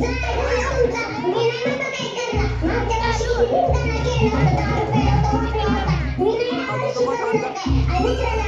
Thank you.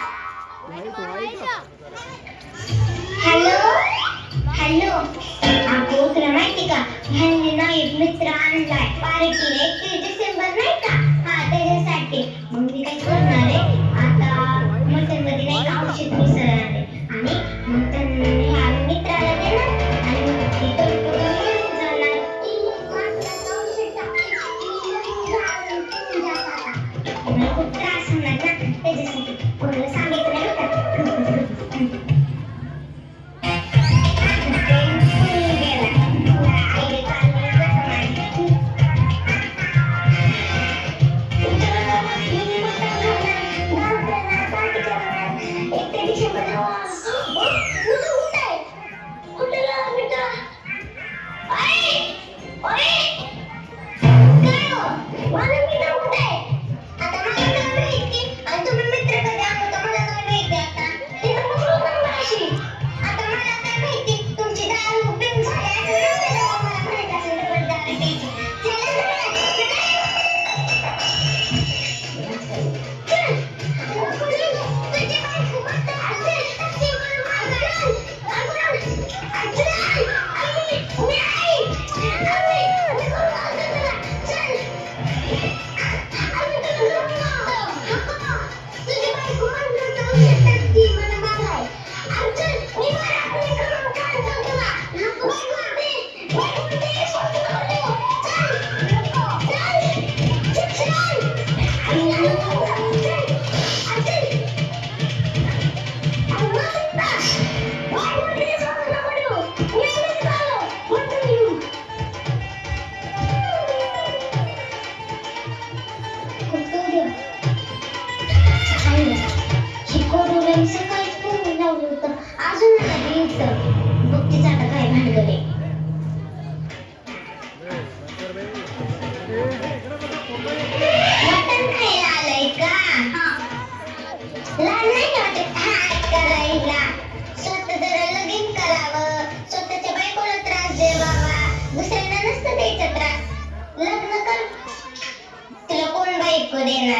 அரைக்கிலே கிழக்கு செம்பருள்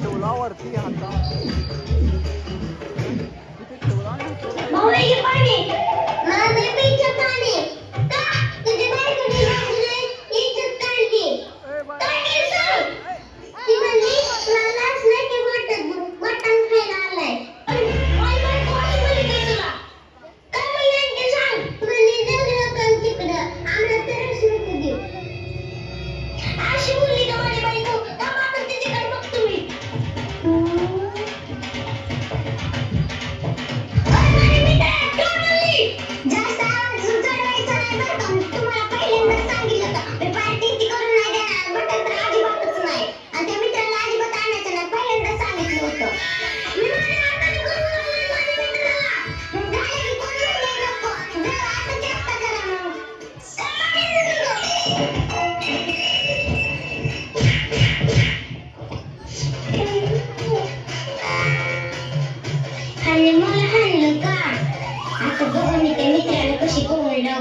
ठेवला वरती तिथे तिथे ठेवला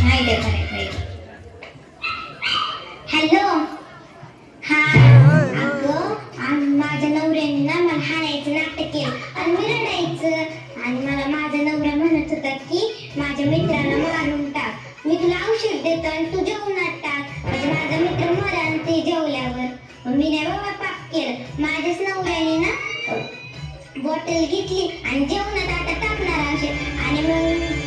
नाही ते अजून नाही हॅलो हा अगं माझ्या नवऱ्याने ना मला हाणायचं नाटक केलं आणि मी रडायचं. आणि मला माझा नवरा म्हणत होता की माझ्या मित्राला मारून टाक. मी तुला औषध देतो आणि तू जेवणात टाक. म्हणजे माझा मित्र मरण ते जेवल्यावर. मी नाही बाबा पाप केलं. माझ्याच नवऱ्याने ना बॉटल घेतली आणि जेवणात आता टाकणार औषध आणि मग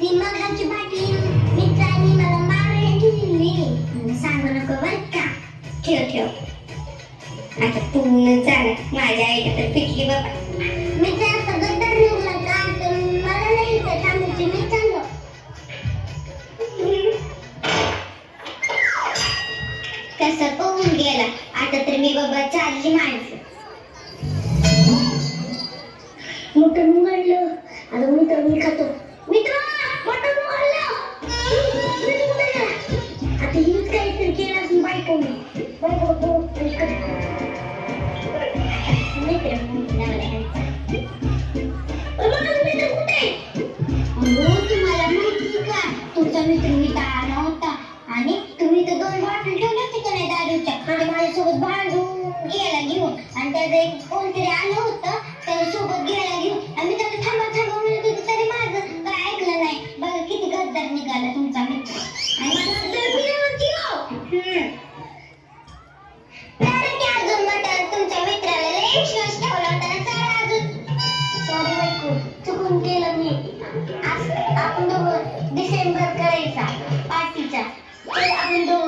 तडफडून मगाची बाटली मित्रांनी मला मारायला दिली सांगू नको बर का ठेव ठेव आता तू चाल माझ्या आईला तर पिटली बाबा मी जर सगळं धरलं का तर मला नाही मी चाललो कसं पोहून गेला आता तर मी बाबा चालली माणसं मोठं काहीतरी केलं असून बायको तो तुम्हाला माहिती का तुमचा मित्र मी आला होता आणि तुम्ही तर दोन बॉटल ठेवल्या होत्या का नाही दारूच्या आणि माझ्यासोबत भांडून गेला घेऊन आणि त्याचं एक कोणतरी आलं होतं pasita, pasita. Estoy.